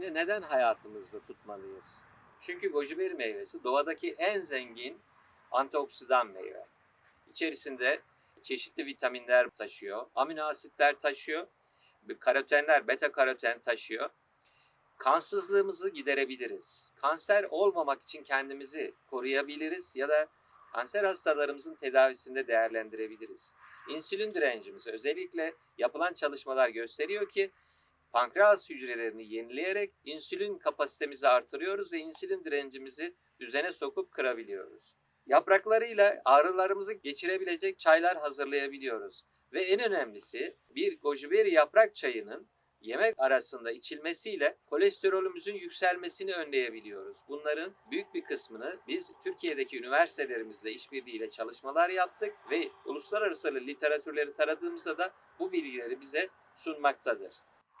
neden hayatımızda tutmalıyız? Çünkü gojiberi meyvesi doğadaki en zengin antioksidan meyve. İçerisinde çeşitli vitaminler taşıyor, amino asitler taşıyor, karotenler, beta karoten taşıyor. Kansızlığımızı giderebiliriz. Kanser olmamak için kendimizi koruyabiliriz ya da kanser hastalarımızın tedavisinde değerlendirebiliriz. İnsülin direncimizi özellikle yapılan çalışmalar gösteriyor ki pankreas hücrelerini yenileyerek insülin kapasitemizi artırıyoruz ve insülin direncimizi düzene sokup kırabiliyoruz. Yapraklarıyla ağrılarımızı geçirebilecek çaylar hazırlayabiliyoruz. Ve en önemlisi bir gojiberi yaprak çayının yemek arasında içilmesiyle kolesterolümüzün yükselmesini önleyebiliyoruz. Bunların büyük bir kısmını biz Türkiye'deki üniversitelerimizle işbirliğiyle çalışmalar yaptık ve uluslararası literatürleri taradığımızda da bu bilgileri bize sunmaktadır.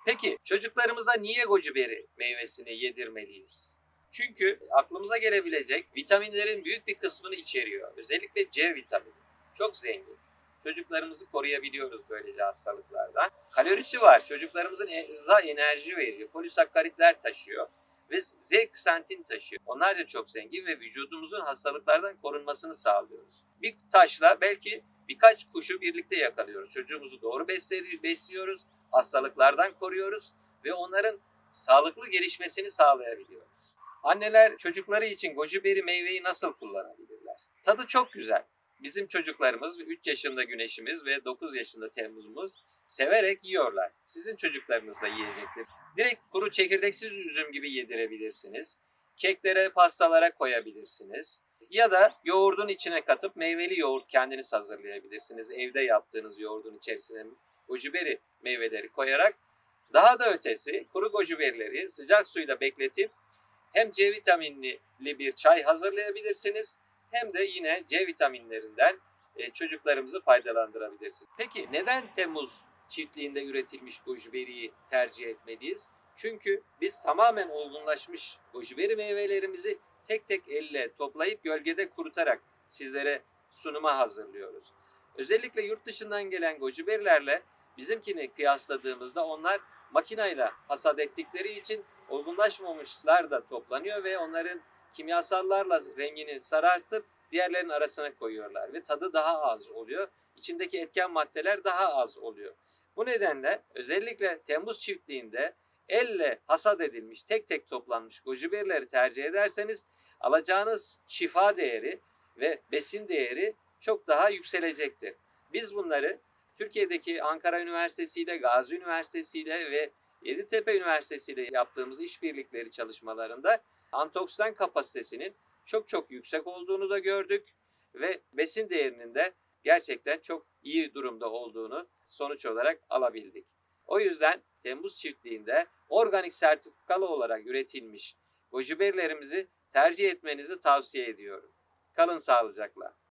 Peki çocuklarımıza niye gojiberi meyvesini yedirmeliyiz? Çünkü aklımıza gelebilecek vitaminlerin büyük bir kısmını içeriyor. Özellikle C vitamini. Çok zengin. Çocuklarımızı koruyabiliyoruz böylece hastalıklardan. Kalorisi var. Çocuklarımızın za enerji veriyor. Polisakkaritler taşıyor ve zeaksantin taşıyor. Onlar da çok zengin ve vücudumuzun hastalıklardan korunmasını sağlıyoruz. Bir taşla belki birkaç kuşu birlikte yakalıyoruz. Çocuğumuzu doğru besliyoruz, hastalıklardan koruyoruz ve onların sağlıklı gelişmesini sağlayabiliyoruz. Anneler çocukları için gojiberi meyveyi nasıl kullanabilirler? Tadı çok güzel. Bizim çocuklarımız 3 yaşında güneşimiz ve 9 yaşında Temmuz'umuz severek yiyorlar. Sizin çocuklarınız da yiyecektir. Direkt kuru çekirdeksiz üzüm gibi yedirebilirsiniz. Keklere, pastalara koyabilirsiniz. Ya da yoğurdun içine katıp meyveli yoğurt kendiniz hazırlayabilirsiniz. Evde yaptığınız yoğurdun içerisine gojiberi meyveleri koyarak daha da ötesi kuru gojiberileri sıcak suyla bekletip hem C vitaminli bir çay hazırlayabilirsiniz hem de yine C vitaminlerinden e, çocuklarımızı faydalandırabilirsiniz. Peki neden Temmuz çiftliğinde üretilmiş gojiberiyi tercih etmeliyiz? Çünkü biz tamamen olgunlaşmış gojiberi meyvelerimizi tek tek elle toplayıp gölgede kurutarak sizlere sunuma hazırlıyoruz. Özellikle yurt dışından gelen gojiberilerle bizimkini kıyasladığımızda onlar makinayla hasat ettikleri için olgunlaşmamışlar da toplanıyor ve onların kimyasallarla rengini sarartıp diğerlerin arasına koyuyorlar ve tadı daha az oluyor. İçindeki etken maddeler daha az oluyor. Bu nedenle özellikle Temmuz çiftliğinde elle hasat edilmiş, tek tek toplanmış gojiberileri tercih ederseniz alacağınız şifa değeri ve besin değeri çok daha yükselecektir. Biz bunları Türkiye'deki Ankara Üniversitesi ile Gazi Üniversitesi ile ve Yeditepe Üniversitesi ile yaptığımız işbirlikleri çalışmalarında antioksidan kapasitesinin çok çok yüksek olduğunu da gördük ve besin değerinin de gerçekten çok iyi durumda olduğunu sonuç olarak alabildik. O yüzden Temmuz çiftliğinde organik sertifikalı olarak üretilmiş gojiberilerimizi tercih etmenizi tavsiye ediyorum. Kalın sağlıcakla.